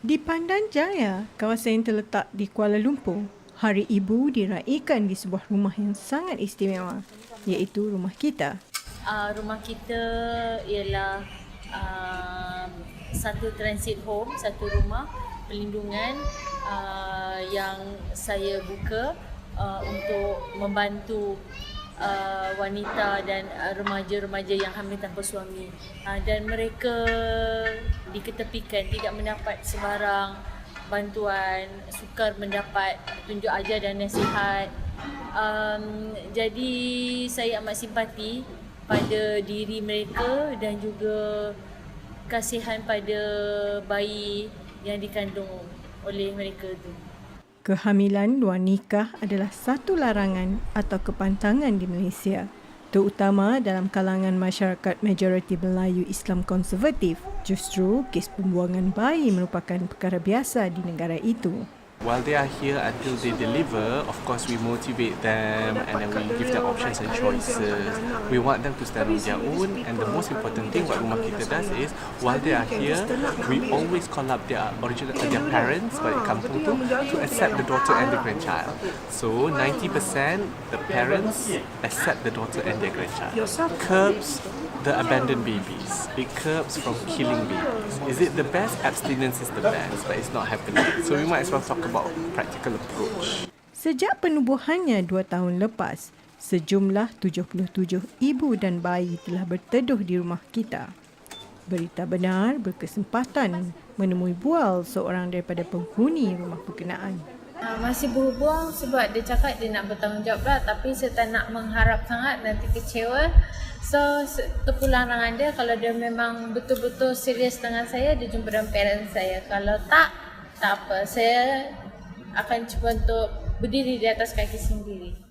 Di Pandan Jaya, kawasan yang terletak di Kuala Lumpur, Hari Ibu diraikan di sebuah rumah yang sangat istimewa, iaitu rumah kita. Uh, rumah kita ialah uh, satu transit home, satu rumah perlindungan uh, yang saya buka uh, untuk membantu uh, wanita dan uh, remaja-remaja yang hamil tanpa suami uh, dan mereka diketepikan tidak mendapat sebarang bantuan sukar mendapat tunjuk ajar dan nasihat um, jadi saya amat simpati pada diri mereka dan juga kasihan pada bayi yang dikandung oleh mereka tu. Kehamilan luar nikah adalah satu larangan atau kepantangan di Malaysia terutama dalam kalangan masyarakat majoriti Melayu Islam konservatif. Justru kes pembuangan bayi merupakan perkara biasa di negara itu. While they are here until they deliver, of course we motivate them and then we give them options and choices. We want them to stand on their own and the most important thing what Rumah Kita does is while they are here, we always call up their original uh, their parents balik kampung tu to accept the daughter and the grandchild. So 90% the parents accept the daughter and their grandchild. Curbs the abandoned babies. It curbs from killing babies. Is it the best? Abstinence is the best, but it's not happening. So we might as well talk about practical approach. Sejak penubuhannya dua tahun lepas, sejumlah 77 ibu dan bayi telah berteduh di rumah kita. Berita benar berkesempatan menemui bual seorang daripada penghuni rumah berkenaan. Uh, masih berhubung sebab dia cakap dia nak bertanggungjawab lah tapi saya tak nak mengharap sangat nanti kecewa so terpulang dia kalau dia memang betul-betul serius dengan saya dia jumpa dengan parents saya kalau tak tak apa saya akan cuba untuk berdiri di atas kaki sendiri